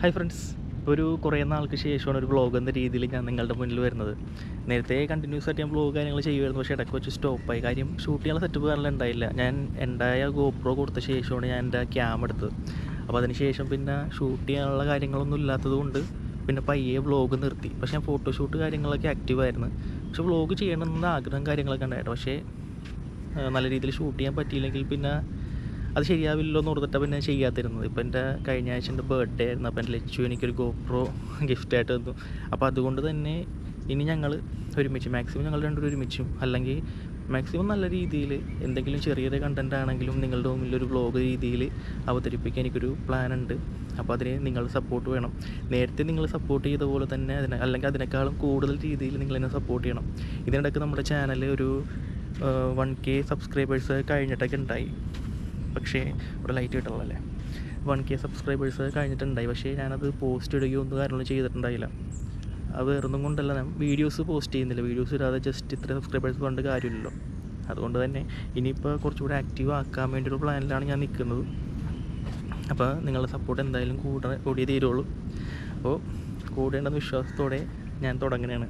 Hi friends ഒരു കുറേ നാൾക്ക് ശേഷമാണ് ഒരു വ്ളോഗ് എന്ന രീതിയിൽ ഞാൻ നിങ്ങളുടെ മുന്നിൽ വരുന്നത്. നേരത്തെ കണ്ടിന്യൂസ് ആയിട്ട് ഞാൻ വ്ളോഗ് കാര്യങ്ങൾ ചെയ്യുമായിരുന്നു. പക്ഷേ ഇടയ്ക്ക് വെച്ച് സ്റ്റോപ്പായി കാര്യം ഷൂട്ട് ചെയ്യാനുള്ള സെറ്റപ്പ് കാരണം ഉണ്ടായില്ല. ഞാൻ ഉണ്ടായ ഗോപ്രോ കൊടുത്ത ശേഷമാണ് ഞാൻ എന്റെ ക്യാം എടുത്തത്. അപ്പോൾ അതിന് ശേഷം പിന്നെ ഷൂട്ട് ചെയ്യാനുള്ള കാര്യങ്ങളൊന്നും ഇല്ലാത്തതുകൊണ്ട് പിന്നെ പയ്യെ വ്ളോഗ് നിർത്തി. പക്ഷേ ഞാൻ ഫോട്ടോഷൂട്ട് കാര്യങ്ങളൊക്കെ ആക്റ്റീവായിരുന്നു പക്ഷേ വ്ളോഗ് ചെയ്യണമെന്ന ആഗ്രഹം കാര്യങ്ങളൊക്കെ ഉണ്ടായിരുന്നു. പക്ഷേ നല്ല രീതിയിൽ ഷൂട്ട് ചെയ്യാൻ പറ്റിയില്ലെങ്കിൽ പിന്നെ അത് ശരിയാവില്ലല്ലോ എന്ന് ഓർത്തിട്ടാണ് പിന്നെ ചെയ്യാത്തിരുന്നത് ഇപ്പം എന്റെ കഴിഞ്ഞ ആഴ്ച എന്റെ ബർത്ത്ഡേ ആയിരുന്നു. അപ്പോൾ എന്റെ ലച്ചു എനിക്കൊരു ഗോപ്രോ ഗിഫ്റ്റായിട്ട് തന്നു. അപ്പോൾ അതുകൊണ്ട് തന്നെ ഇനി ഞങ്ങൾ ഒരുമിച്ച് മാക്സിമം ഞങ്ങൾ രണ്ടുപേരും ഒരുമിച്ചും അല്ലെങ്കിൽ മാക്സിമം നല്ല രീതിയിൽ എന്തെങ്കിലും ചെറിയൊരു കണ്ടന്റ് ആണെങ്കിലും നിങ്ങളുടെ മുമ്പിൽ ഒരു വ്ളോഗ് രീതിയിൽ അവതരിപ്പിക്കാൻ എനിക്കൊരു പ്ലാൻ ഉണ്ട്. അപ്പോൾ അതിന് നിങ്ങൾ സപ്പോർട്ട് വേണം. നേരത്തെ നിങ്ങൾ സപ്പോർട്ട് ചെയ്ത പോലെ തന്നെ അതിനെ അല്ലെങ്കിൽ അതിനേക്കാളും കൂടുതൽ രീതിയിൽ നിങ്ങൾ എന്നെ സപ്പോർട്ട് ചെയ്യണം. ഇതിനിടയ്ക്ക് നമ്മുടെ ചാനൽ ഒരു വൺ കെ സബ്സ്ക്രൈബേഴ്സ് കഴിഞ്ഞിട്ടൊക്കെ ഉണ്ടായി. പക്ഷേ ഇവിടെ ലൈറ്റ് കിട്ടണമല്ലേ വൺ കെ സബ്സ്ക്രൈബേഴ്സ് കഴിഞ്ഞിട്ടുണ്ടായി. പക്ഷേ ഞാനത് പോസ്റ്റ് ഇടുകയോ ഒന്നും കാര്യങ്ങളും ചെയ്തിട്ടുണ്ടായില്ല. അത് വേറൊന്നും കൊണ്ടല്ല. ഞാൻ വീഡിയോസ് പോസ്റ്റ് ചെയ്യുന്നില്ല. വീഡിയോസ് ഇടാതെ ജസ്റ്റ് ഇത്ര സബ്സ്ക്രൈബേഴ്സ് കൊണ്ട് കാര്യമില്ലല്ലോ. അതുകൊണ്ട് തന്നെ ഇനിയിപ്പോൾ കുറച്ചുകൂടി ആക്റ്റീവ് ആക്കാൻ വേണ്ടിയുള്ള പ്ലാനിലാണ് ഞാൻ നിൽക്കുന്നത് അപ്പോൾ നിങ്ങളുടെ സപ്പോർട്ട് എന്തായാലും കൂടെ കൂടിയേ തീരുള്ളൂ. അപ്പോൾ കൂടേണ്ടെന്ന വിശ്വാസത്തോടെ ഞാൻ തുടങ്ങുകയാണ്.